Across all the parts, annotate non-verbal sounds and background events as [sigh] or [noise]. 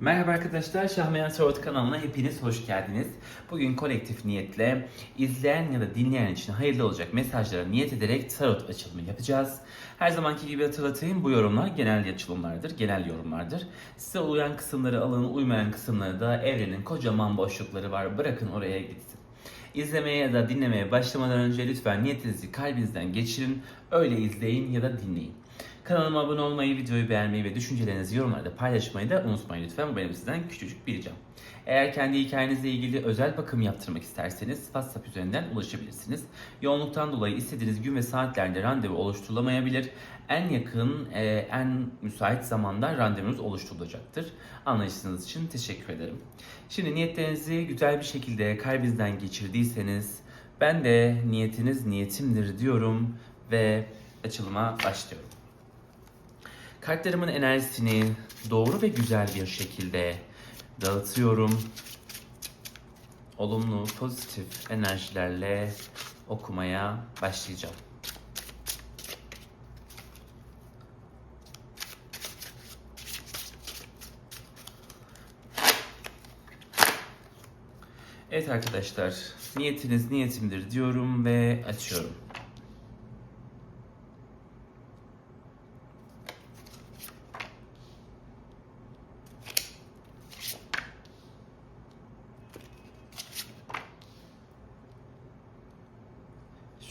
Merhaba arkadaşlar, Şahmeyan Tarot kanalına hepiniz hoş geldiniz. Bugün kolektif niyetle izleyen ya da dinleyen için hayırlı olacak mesajlara niyet ederek tarot açılımı yapacağız. Her zamanki gibi hatırlatayım bu yorumlar genel açılımlardır, genel yorumlardır. Size uyan kısımları alın, uymayan kısımları da evrenin kocaman boşlukları var, bırakın oraya gitsin. İzlemeye ya da dinlemeye başlamadan önce lütfen niyetinizi kalbinizden geçirin, öyle izleyin ya da dinleyin. Kanalıma abone olmayı, videoyu beğenmeyi ve düşüncelerinizi yorumlarda paylaşmayı da unutmayın lütfen. Bu benim sizden küçücük bir ricam. Eğer kendi hikayenizle ilgili özel bakım yaptırmak isterseniz WhatsApp üzerinden ulaşabilirsiniz. Yoğunluktan dolayı istediğiniz gün ve saatlerde randevu oluşturulamayabilir. En yakın, e, en müsait zamanda randevunuz oluşturulacaktır. Anlayışınız için teşekkür ederim. Şimdi niyetlerinizi güzel bir şekilde kalbinizden geçirdiyseniz ben de niyetiniz niyetimdir diyorum ve açılıma başlıyorum. Kartlarımın enerjisini doğru ve güzel bir şekilde dağıtıyorum. Olumlu, pozitif enerjilerle okumaya başlayacağım. Evet arkadaşlar, niyetiniz niyetimdir diyorum ve açıyorum.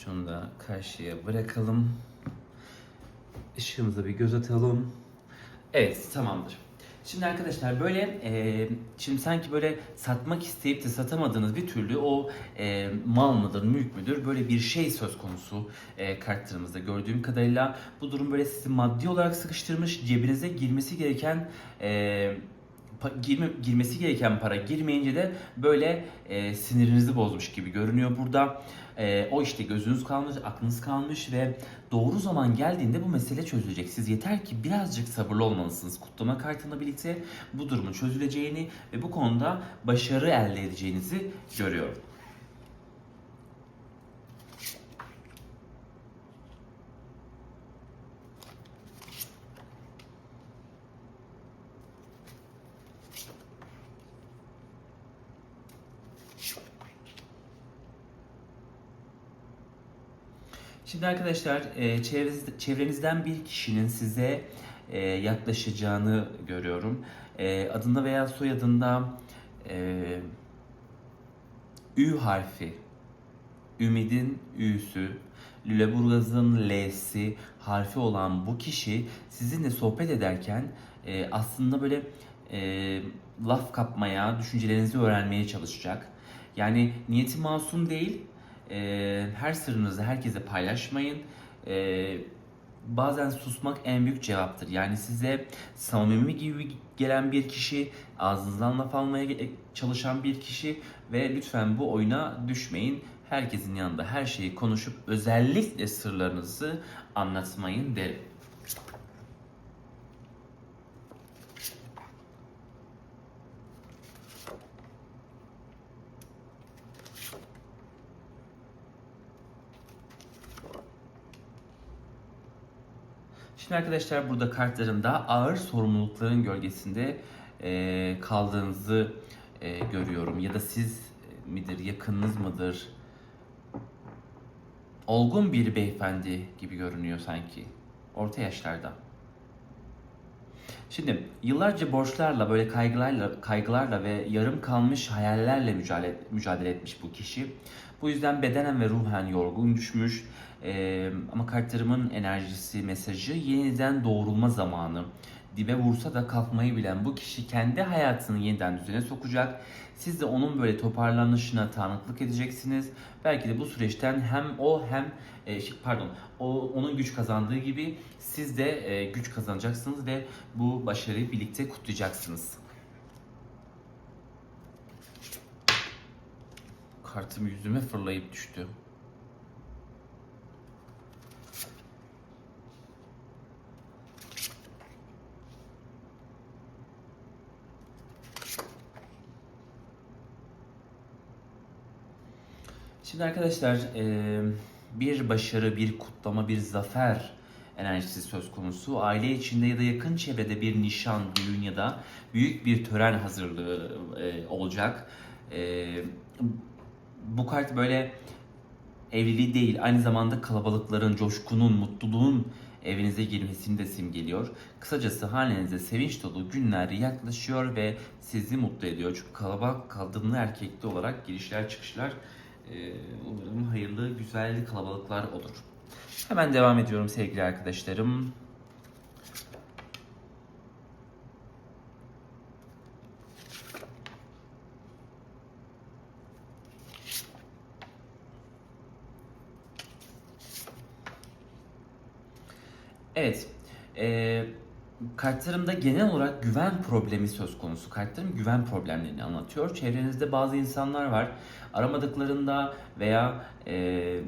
Şunu da karşıya bırakalım. Işığımıza bir göz atalım. Evet, tamamdır. Şimdi arkadaşlar böyle, e, şimdi sanki böyle satmak isteyip de satamadığınız bir türlü o e, mal mıdır, mülk müdür böyle bir şey söz konusu e, kartlarımızda gördüğüm kadarıyla. Bu durum böyle sizi maddi olarak sıkıştırmış, cebinize girmesi gereken e, girme, girmesi gereken para girmeyince de böyle e, sinirinizi bozmuş gibi görünüyor burada. E, o işte gözünüz kalmış, aklınız kalmış ve doğru zaman geldiğinde bu mesele çözülecek. Siz yeter ki birazcık sabırlı olmalısınız. Kutlama kartıyla birlikte bu durumun çözüleceğini ve bu konuda başarı elde edeceğinizi görüyorum. Şimdi arkadaşlar e, çevreniz- çevrenizden bir kişinin size e, yaklaşacağını görüyorum. E, adında veya soyadında Ü harfi, Ümid'in Ü'sü, Lüleburgaz'ın L'si harfi olan bu kişi sizinle sohbet ederken aslında böyle laf kapmaya, düşüncelerinizi öğrenmeye çalışacak. Yani niyeti masum değil, e, her sırrınızı herkese paylaşmayın. E, bazen susmak en büyük cevaptır. Yani size samimi gibi gelen bir kişi, ağzınızdan laf almaya çalışan bir kişi ve lütfen bu oyuna düşmeyin. Herkesin yanında her şeyi konuşup özellikle sırlarınızı anlatmayın derim. Şimdi arkadaşlar burada kartlarımda ağır sorumlulukların gölgesinde e, kaldığınızı e, görüyorum. Ya da siz midir, yakınınız mıdır? Olgun bir beyefendi gibi görünüyor sanki. Orta yaşlarda. Şimdi yıllarca borçlarla, böyle kaygılarla, kaygılarla ve yarım kalmış hayallerle mücadele, mücadele etmiş bu kişi. Bu yüzden bedenen ve ruhen yorgun düşmüş. Ee, ama kartlarımın enerjisi, mesajı yeniden doğrulma zamanı. Dibe vursa da kalkmayı bilen bu kişi kendi hayatını yeniden düzene sokacak. Siz de onun böyle toparlanışına tanıklık edeceksiniz. Belki de bu süreçten hem o hem e, şey, pardon o onun güç kazandığı gibi siz de e, güç kazanacaksınız ve bu başarıyı birlikte kutlayacaksınız. Kartım yüzüme fırlayıp düştü. Şimdi arkadaşlar bir başarı, bir kutlama, bir zafer enerjisi söz konusu. Aile içinde ya da yakın çevrede bir nişan, düğün ya da büyük bir tören hazırlığı olacak. Bu kart böyle evliliği değil aynı zamanda kalabalıkların, coşkunun, mutluluğun evinize girmesini de simgeliyor. Kısacası hanenize sevinç dolu günler yaklaşıyor ve sizi mutlu ediyor. Çünkü kalabalık kadınlı erkekli olarak girişler çıkışlar umarım hayırlı, güzel kalabalıklar olur. Hemen devam ediyorum sevgili arkadaşlarım. Evet. E, kartlarımda genel olarak güven problemi söz konusu. Kartlarım güven problemlerini anlatıyor. Çevrenizde bazı insanlar var. Aramadıklarında veya e,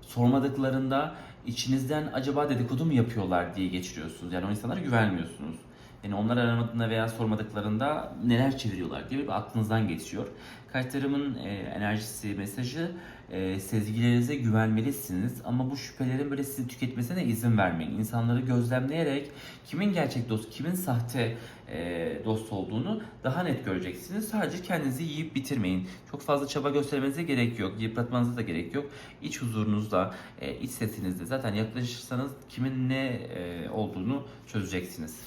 sormadıklarında içinizden acaba dedikodu mu yapıyorlar diye geçiriyorsunuz. Yani o insanlara güvenmiyorsunuz. Yani onlar aramadığında veya sormadıklarında neler çeviriyorlar diye bir aklınızdan geçiyor. Kartlarımın e, enerjisi, mesajı e, sezgilerinize güvenmelisiniz ama bu şüphelerin böyle sizi tüketmesine izin vermeyin. İnsanları gözlemleyerek kimin gerçek dost, kimin sahte e, dost olduğunu daha net göreceksiniz. Sadece kendinizi yiyip bitirmeyin. Çok fazla çaba göstermenize gerek yok. Yıpratmanıza da gerek yok. İç huzurunuzda, e, iç sesinizde zaten yaklaşırsanız kimin ne e, olduğunu çözeceksiniz.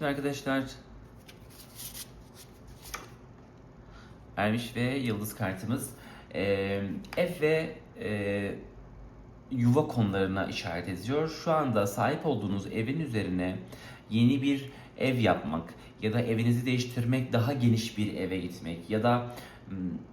Şimdi arkadaşlar Ermiş ve Yıldız kartımız e, ev ve e, yuva konularına işaret ediyor. Şu anda sahip olduğunuz evin üzerine yeni bir ev yapmak ya da evinizi değiştirmek, daha geniş bir eve gitmek ya da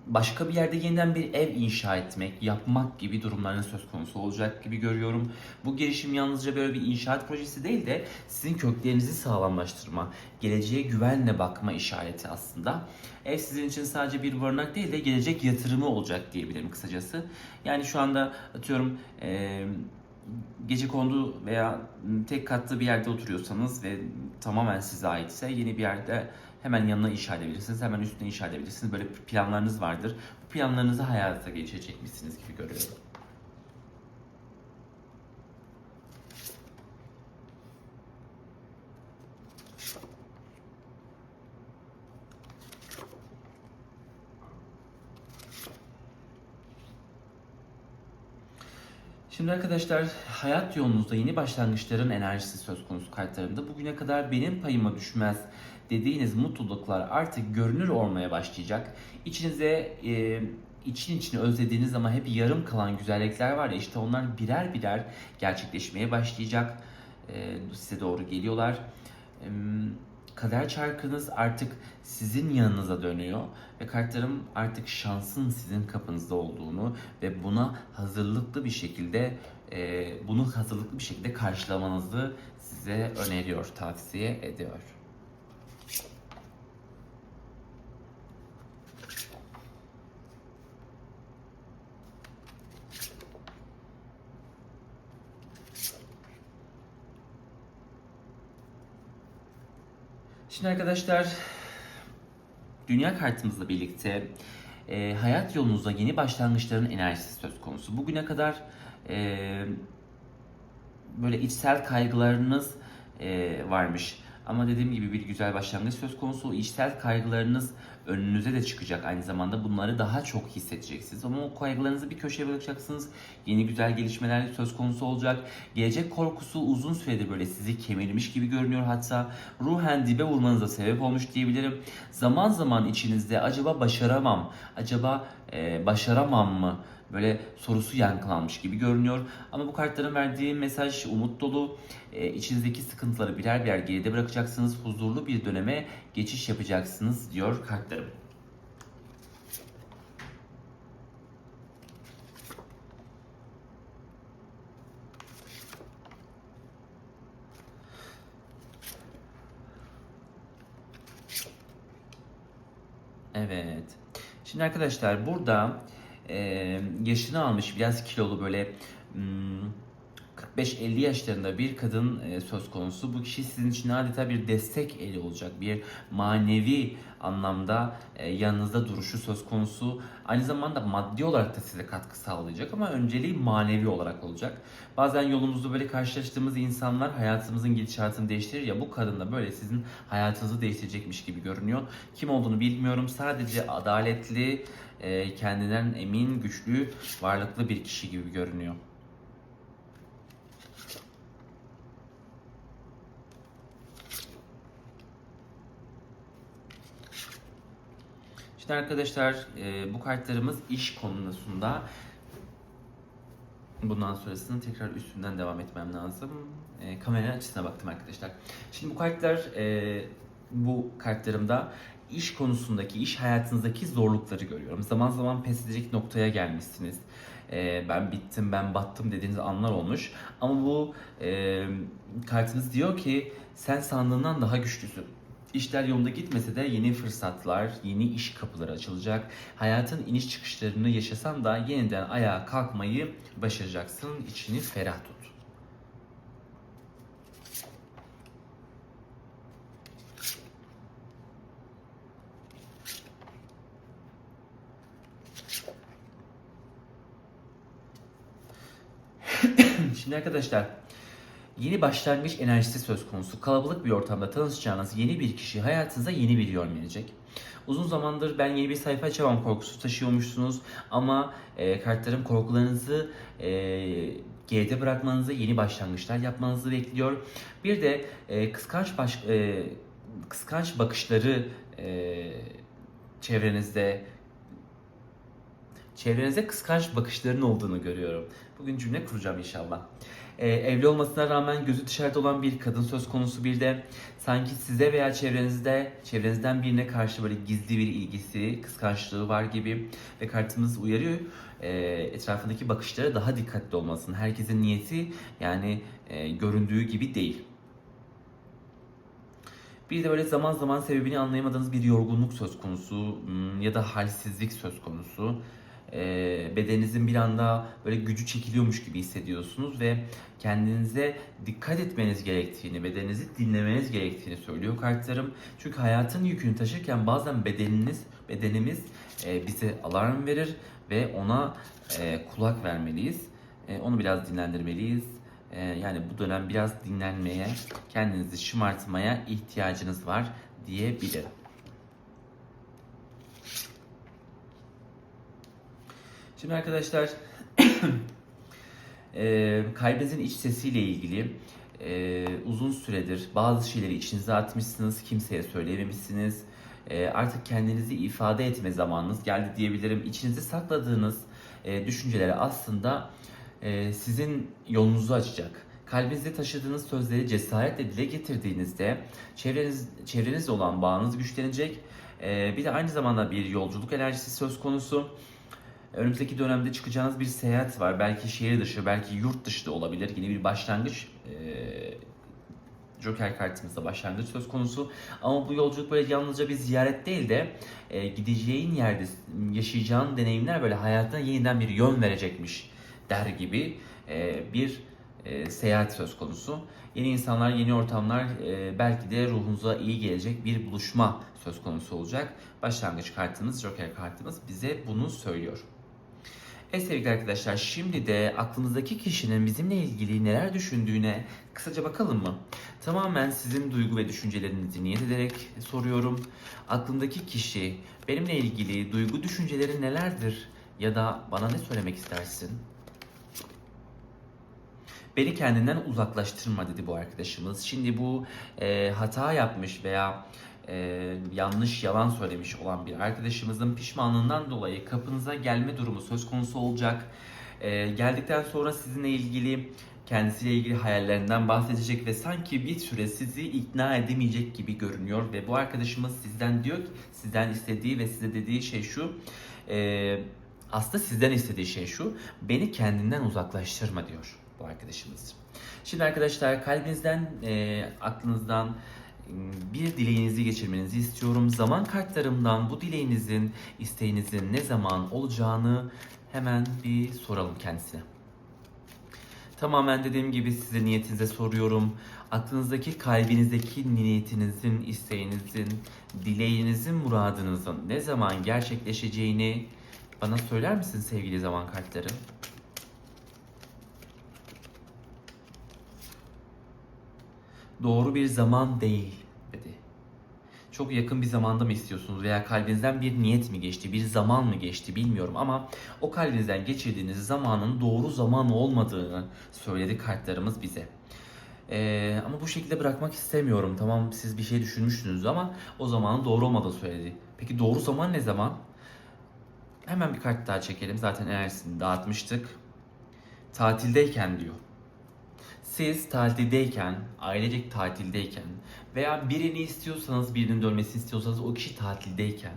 başka bir yerde yeniden bir ev inşa etmek, yapmak gibi durumların söz konusu olacak gibi görüyorum. Bu girişim yalnızca böyle bir inşaat projesi değil de sizin köklerinizi sağlamlaştırma, geleceğe güvenle bakma işareti aslında. Ev sizin için sadece bir barınak değil de gelecek yatırımı olacak diyebilirim kısacası. Yani şu anda atıyorum eee gece kondu veya tek katlı bir yerde oturuyorsanız ve tamamen size aitse yeni bir yerde hemen yanına inşa edebilirsiniz. Hemen üstüne inşa edebilirsiniz. Böyle planlarınız vardır. Bu planlarınızı hayata geçirecekmişsiniz gibi görüyorum. Şimdi arkadaşlar hayat yolunuzda yeni başlangıçların enerjisi söz konusu kartlarında bugüne kadar benim payıma düşmez dediğiniz mutluluklar artık görünür olmaya başlayacak. İçinize e, için içine özlediğiniz ama hep yarım kalan güzellikler var ya işte onlar birer birer gerçekleşmeye başlayacak. E, size doğru geliyorlar. E, kader çarkınız artık sizin yanınıza dönüyor ve kartlarım artık şansın sizin kapınızda olduğunu ve buna hazırlıklı bir şekilde e, bunu hazırlıklı bir şekilde karşılamanızı size öneriyor, tavsiye ediyor. Şimdi arkadaşlar dünya kartımızla birlikte e, hayat yolunuzda yeni başlangıçların enerjisi söz konusu. Bugüne kadar e, böyle içsel kaygılarınız e, varmış. Ama dediğim gibi bir güzel başlangıç söz konusu. O içsel kaygılarınız önünüze de çıkacak. Aynı zamanda bunları daha çok hissedeceksiniz. Ama o kaygılarınızı bir köşeye bırakacaksınız. Yeni güzel gelişmeler söz konusu olacak. Gelecek korkusu uzun süredir böyle sizi kemirmiş gibi görünüyor. Hatta ruhen dibe vurmanıza sebep olmuş diyebilirim. Zaman zaman içinizde acaba başaramam, acaba e, başaramam mı? Böyle sorusu yankılanmış gibi görünüyor. Ama bu kartların verdiği mesaj umut dolu. E, içinizdeki sıkıntıları birer birer geride bırakacaksınız. Huzurlu bir döneme geçiş yapacaksınız diyor kartlarım. Evet. Şimdi arkadaşlar burada yaşını almış biraz kilolu böyle hmm, 45-50 yaşlarında bir kadın e, söz konusu. Bu kişi sizin için adeta bir destek eli olacak. Bir manevi anlamda e, yanınızda duruşu söz konusu. Aynı zamanda maddi olarak da size katkı sağlayacak ama önceliği manevi olarak olacak. Bazen yolumuzda böyle karşılaştığımız insanlar hayatımızın gidişatını değiştirir ya bu kadın da böyle sizin hayatınızı değiştirecekmiş gibi görünüyor. Kim olduğunu bilmiyorum. Sadece adaletli, e, kendinden emin, güçlü, varlıklı bir kişi gibi görünüyor. Şimdi arkadaşlar e, bu kartlarımız iş konusunda. Bundan sonrasını tekrar üstünden devam etmem lazım. E, kamera açısına baktım arkadaşlar. Şimdi bu kartlar e, bu kartlarımda iş konusundaki, iş hayatınızdaki zorlukları görüyorum. Zaman zaman pes edecek noktaya gelmişsiniz. E, ben bittim, ben battım dediğiniz anlar olmuş. Ama bu e, kartınız diyor ki sen sandığından daha güçlüsün. İşler yolunda gitmese de yeni fırsatlar, yeni iş kapıları açılacak. Hayatın iniş çıkışlarını yaşasan da yeniden ayağa kalkmayı başaracaksın. İçini ferah tut. [clears throat] Şimdi arkadaşlar Yeni başlangıç enerjisi söz konusu. Kalabalık bir ortamda tanışacağınız yeni bir kişi hayatınıza yeni bir yön verecek. Uzun zamandır ben yeni bir sayfa açamam korkusu taşıyormuşsunuz ama e, kartlarım korkularınızı e, geride bırakmanızı, yeni başlangıçlar yapmanızı bekliyor. Bir de e, kıskanç baş, e, kıskanç bakışları e, çevrenizde çevrenizde kıskanç bakışların olduğunu görüyorum. Bugün cümle kuracağım inşallah. Ee, evli olmasına rağmen gözü dışarıda olan bir kadın söz konusu bir de sanki size veya çevrenizde çevrenizden birine karşı böyle gizli bir ilgisi, kıskançlığı var gibi ve kartımız uyarıyor. Ee, etrafındaki bakışlara daha dikkatli olmasın. Herkesin niyeti yani e, göründüğü gibi değil. Bir de böyle zaman zaman sebebini anlayamadığınız bir yorgunluk söz konusu hmm, ya da halsizlik söz konusu. Ee, bedeninizin bir anda böyle gücü çekiliyormuş gibi hissediyorsunuz ve kendinize dikkat etmeniz gerektiğini, bedeninizi dinlemeniz gerektiğini söylüyor kartlarım. Çünkü hayatın yükünü taşırken bazen bedeniniz, bedenimiz e, bize alarm verir ve ona e, kulak vermeliyiz. E, onu biraz dinlendirmeliyiz. E, yani bu dönem biraz dinlenmeye, kendinizi şımartmaya ihtiyacınız var diyebilirim. Şimdi arkadaşlar [clears throat] e, kalbinizin iç sesiyle ilgili e, uzun süredir bazı şeyleri içinize atmışsınız, kimseye söyleyememişsiniz. E, artık kendinizi ifade etme zamanınız geldi diyebilirim. İçinizde sakladığınız e, düşünceleri aslında e, sizin yolunuzu açacak. Kalbinizde taşıdığınız sözleri cesaretle dile getirdiğinizde çevreniz, çevrenizle olan bağınız güçlenecek. E, bir de aynı zamanda bir yolculuk enerjisi söz konusu. Önümüzdeki dönemde çıkacağınız bir seyahat var. Belki şehir dışı, belki yurt dışı da olabilir. Yine bir başlangıç. Ee, Joker kartımızda başlangıç söz konusu. Ama bu yolculuk böyle yalnızca bir ziyaret değil de e, gideceğin yerde yaşayacağın deneyimler böyle hayatına yeniden bir yön verecekmiş der gibi e, bir e, seyahat söz konusu. Yeni insanlar, yeni ortamlar e, belki de ruhunuza iyi gelecek bir buluşma söz konusu olacak. Başlangıç kartımız, Joker kartımız bize bunu söylüyor. Evet sevgili arkadaşlar şimdi de aklınızdaki kişinin bizimle ilgili neler düşündüğüne kısaca bakalım mı? Tamamen sizin duygu ve düşüncelerinizi niyet ederek soruyorum. Aklındaki kişi benimle ilgili duygu düşünceleri nelerdir? Ya da bana ne söylemek istersin? Beni kendinden uzaklaştırma dedi bu arkadaşımız. Şimdi bu e, hata yapmış veya e, yanlış yalan söylemiş olan bir arkadaşımızın pişmanlığından dolayı kapınıza gelme durumu söz konusu olacak. E, geldikten sonra sizinle ilgili kendisiyle ilgili hayallerinden bahsedecek ve sanki bir süre sizi ikna edemeyecek gibi görünüyor ve bu arkadaşımız sizden diyor ki sizden istediği ve size dediği şey şu e, aslında sizden istediği şey şu beni kendinden uzaklaştırma diyor bu arkadaşımız. Şimdi arkadaşlar kalbinizden e, aklınızdan bir dileğinizi geçirmenizi istiyorum. Zaman kartlarımdan bu dileğinizin, isteğinizin ne zaman olacağını hemen bir soralım kendisine. Tamamen dediğim gibi size niyetinize soruyorum. Aklınızdaki, kalbinizdeki niyetinizin, isteğinizin, dileğinizin, muradınızın ne zaman gerçekleşeceğini bana söyler misin sevgili zaman kartları? Doğru bir zaman değil dedi. Çok yakın bir zamanda mı istiyorsunuz veya kalbinizden bir niyet mi geçti, bir zaman mı geçti bilmiyorum ama o kalbinizden geçirdiğiniz zamanın doğru zaman olmadığını söyledi kartlarımız bize. Ee, ama bu şekilde bırakmak istemiyorum. Tamam siz bir şey düşünmüşsünüz ama o zamanın doğru olmadığını söyledi. Peki doğru zaman ne zaman? Hemen bir kart daha çekelim. Zaten enerjisini dağıtmıştık. Tatildeyken diyor. Siz tatildeyken, ailecek tatildeyken veya birini istiyorsanız, birinin dönmesini istiyorsanız o kişi tatildeyken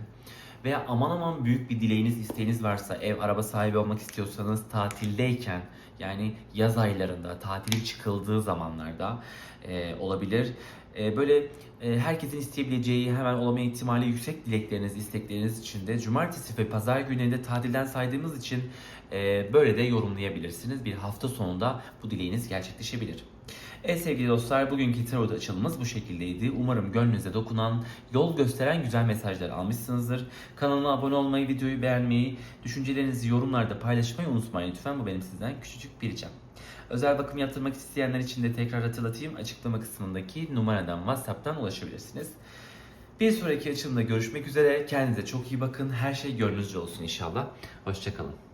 veya aman aman büyük bir dileğiniz, isteğiniz varsa ev, araba sahibi olmak istiyorsanız tatildeyken yani yaz aylarında, tatili çıkıldığı zamanlarda e, olabilir. E, böyle e, herkesin isteyebileceği, hemen olama ihtimali yüksek dilekleriniz, istekleriniz için de cumartesi ve pazar günlerinde tatilden saydığımız için e, böyle de yorumlayabilirsiniz. Bir hafta sonunda bu dileğiniz gerçekleşebilir. Evet sevgili dostlar bugünkü tarot açılımımız bu şekildeydi. Umarım gönlünüze dokunan, yol gösteren güzel mesajlar almışsınızdır. Kanalıma abone olmayı, videoyu beğenmeyi, düşüncelerinizi yorumlarda paylaşmayı unutmayın lütfen. Bu benim sizden küçücük bir ricam. Özel bakım yaptırmak isteyenler için de tekrar hatırlatayım. Açıklama kısmındaki numaradan WhatsApp'tan ulaşabilirsiniz. Bir sonraki açılımda görüşmek üzere. Kendinize çok iyi bakın. Her şey gönlünüzce olsun inşallah. Hoşçakalın.